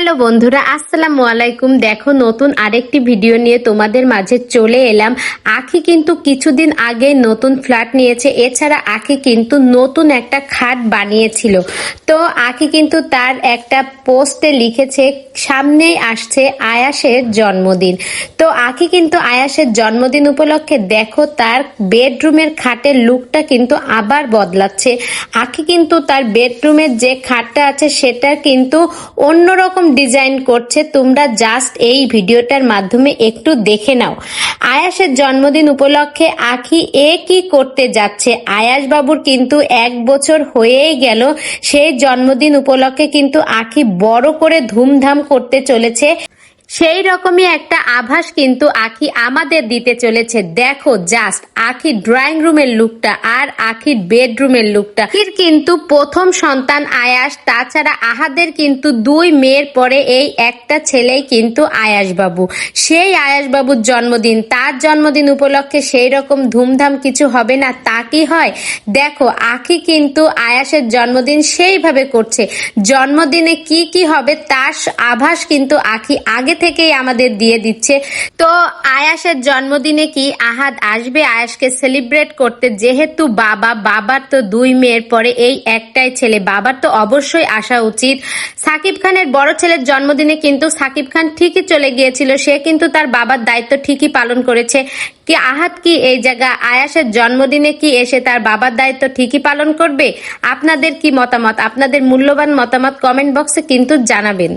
Hello বন্ধুরা, আসসালামু আলাইকুম। দেখো, নতুন আরেকটি ভিডিও নিয়ে তোমাদের মাঝে চলে এলাম। আখি কিন্তু কিছুদিন আগে নতুন ফ্ল্যাট নিয়েছে। এছাড়া আখি কিন্তু নতুন একটা খাট বানিয়েছিল। তো আখি কিন্তু তার একটা পোস্টে লিখেছে, সামনেই আসছে আয়াসের জন্মদিন। তো আখি কিন্তু আয়াসের জন্মদিন উপলক্ষে দেখো, তার বেডরুমের খাটের লুকটা কিন্তু আবার বদলাচ্ছে। আখি কিন্তু তার বেডরুমের যে খাটটা আছে সেটা কিন্তু অন্যরকম ডিজাইন করছে, তোমরা জাস্ট এই ভিডিওটার মাধ্যমে একটু দেখে নাও। আয়াসের জন্মদিন উপলক্ষে আখি এ কি করতে যাচ্ছে? আয়াস বাবুর কিন্তু এক বছর হয়েই গেল। সেই জন্মদিন উপলক্ষে কিন্তু আখি বড় করে ধুমধাম করতে চলেছে। সেই রকমই একটা আভাস কিন্তু আখি আমাদের দিতে চলেছে। দেখো জাস্ট আখি ড্রয়িং রুমের লুকটা আর আখির বেডরুমের লুকটা আখির কিন্তু প্রথম সন্তান আয়াস, তাছাড়া আহাদের কিন্তু দুই মেয়ের পরে এই একটা ছেলেই কিন্তু আয়াস বাবু সেই আয়াস বাবুর জন্মদিন, তার জন্মদিন উপলক্ষে সেই রকম ধুমধাম কিছু হবে না, তা কি হয়? দেখো, আখি কিন্তু আয়াসের জন্মদিন সেইভাবে করছে। জন্মদিনে কি কি হবে তার আভাস কিন্তু আখি আগে থেকেই আমাদের দিয়ে দিচ্ছে। তো আয়াসের জন্মদিনে কি আহাদ আসবে? আয়াসকে সেলিব্রেট করতে যেহেতু বাবা, বাবার তো দুই মেয়ের পরে এই একটাই ছেলে। বাবার তো অবশ্যই আসা উচিত। সাকিব খানের বড় ছেলের জন্মদিনে কিন্তু সাকিব খান ঠিকই চলে গিয়েছিল। সে কিন্তু তার বাবার দায়িত্ব ঠিকই পালন করেছে। কি আহাত কি এই জায়গা? আয়াসের জন্মদিনে কি এসে তার বাবার দায়িত্ব ঠিকই পালন করবে? আপনাদের কি মতামত? আপনাদের মূল্যবান মতামত কমেন্ট বক্সে কিন্তু জানাবেন।